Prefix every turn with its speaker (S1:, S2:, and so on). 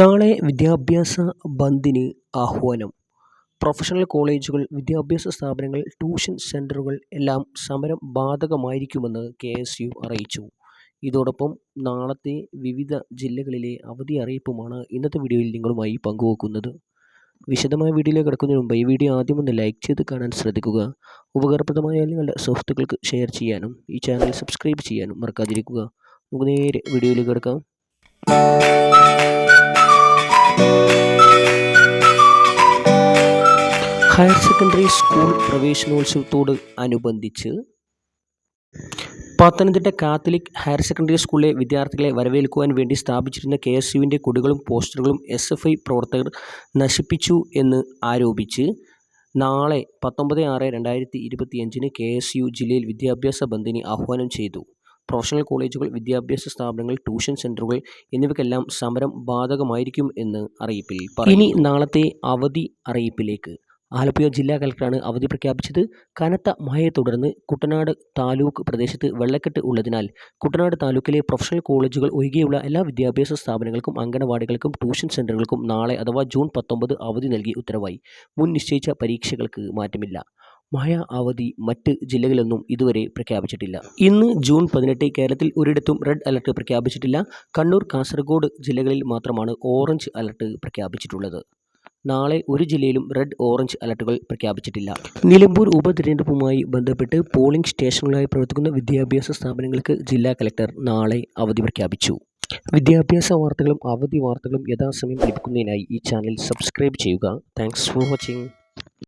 S1: നാളെ വിദ്യാഭ്യാസ ബന്ദിന് ആഹ്വാനം. പ്രൊഫഷണൽ കോളേജുകൾ വിദ്യാഭ്യാസ സ്ഥാപനങ്ങൾ ട്യൂഷൻ സെന്ററുകൾ എല്ലാം സമരം ബാധകമായിരിക്കുമെന്ന് കെ എസ് യു അറിയിച്ചു. ഇതോടൊപ്പം നാളത്തെ വിവിധ ജില്ലകളിലെ അവധി അറിയിപ്പുമാണ് ഇന്നത്തെ വീഡിയോയിൽ നിങ്ങളുമായി പങ്കുവെക്കുന്നത്. വിശദമായ വീഡിയോയിലേക്ക് കിടക്കുന്നതിന് മുമ്പ് ഈ വീഡിയോ ആദ്യം ഒന്ന് ലൈക്ക് ചെയ്ത് കാണാൻ ശ്രദ്ധിക്കുക. ഉപകാരപ്രദമായ നിങ്ങളുടെ സുഹൃത്തുക്കൾക്ക് ഷെയർ ചെയ്യാനും ഈ ചാനൽ സബ്സ്ക്രൈബ് ചെയ്യാനും മറക്കാതിരിക്കുക. നമുക്ക് നേരെ വീഡിയോയിലേക്ക് കിടക്കാം. ഹയർ സെക്കൻഡറി സ്കൂൾ പ്രവേശനോത്സവത്തോട് അനുബന്ധിച്ച് പത്തനംതിട്ട കാത്തലിക് ഹയർ സെക്കൻഡറി സ്കൂളിലെ വിദ്യാർത്ഥികളെ വരവേൽക്കുവാൻ വേണ്ടി സ്ഥാപിച്ചിരുന്ന കെ എസ് യുവിന്റെ കൊടികളും പോസ്റ്ററുകളും എസ് എഫ് ഐ പ്രവർത്തകർ നശിപ്പിച്ചു എന്ന് ആരോപിച്ച് നാളെ പത്തൊമ്പത് ആറ് രണ്ടായിരത്തി ഇരുപത്തിയഞ്ചിന് കെ എസ് യു ജില്ലയിൽ വിദ്യാഭ്യാസ ബന്ദിനെ ആഹ്വാനം ചെയ്തു. പ്രൊഫഷണൽ കോളേജുകൾ വിദ്യാഭ്യാസ സ്ഥാപനങ്ങൾ ട്യൂഷൻ സെന്ററുകൾ എന്നിവയ്ക്കെല്ലാം സമരം ബാധകമായിരിക്കും എന്ന് അറിയിപ്പിൽ ഇനി നാളത്തെ അവധി അറിയിപ്പിലേക്ക് ആലപ്പുഴ ജില്ലാ കലക്ടറാണ് അവധി പ്രഖ്യാപിച്ചത്. കനത്ത മഴയെ തുടർന്ന് കുട്ടനാട് താലൂക്ക് പ്രദേശത്ത് വെള്ളക്കെട്ട് ഉള്ളതിനാൽ കുട്ടനാട് താലൂക്കിലെ പ്രൊഫഷണൽ കോളേജുകൾ ഒഴികെയുള്ള എല്ലാ വിദ്യാഭ്യാസ സ്ഥാപനങ്ങൾക്കും അംഗനവാടികൾക്കും ട്യൂഷൻ സെന്ററുകൾക്കും നാളെ അഥവാ ജൂൺ പത്തൊമ്പത് അവധി നൽകി ഉത്തരവായി. മുൻ നിശ്ചയിച്ച പരീക്ഷകൾക്ക് മാറ്റമില്ല. മഴ അവധി മറ്റ് ജില്ലകളിലൊന്നും ഇതുവരെ പ്രഖ്യാപിച്ചിട്ടില്ല. ഇന്ന് ജൂൺ പതിനെട്ട് കേരളത്തിൽ ഒരിടത്തും റെഡ് അലർട്ട് പ്രഖ്യാപിച്ചിട്ടില്ല. കണ്ണൂർ കാസർഗോഡ് ജില്ലകളിൽ മാത്രമാണ് ഓറഞ്ച് അലർട്ട് പ്രഖ്യാപിച്ചിട്ടുള്ളത്. നാളെ ഒരു ജില്ലയിലും റെഡ് ഓറഞ്ച് അലർട്ടുകൾ പ്രഖ്യാപിച്ചിട്ടില്ല. നിലമ്പൂർ ഉപതിരഞ്ഞെടുപ്പുമായി ബന്ധപ്പെട്ട് പോളിംഗ് സ്റ്റേഷനുകളായി പ്രവർത്തിക്കുന്ന വിദ്യാഭ്യാസ സ്ഥാപനങ്ങൾക്ക് ജില്ലാ കലക്ടർ നാളെ അവധി പ്രഖ്യാപിച്ചു. വിദ്യാഭ്യാസ വാർത്തകളും അവധി വാർത്തകളും യഥാസമയം ലഭിക്കുന്നതിനായി ഈ ചാനൽ സബ്സ്ക്രൈബ് ചെയ്യുക. Thanks for watching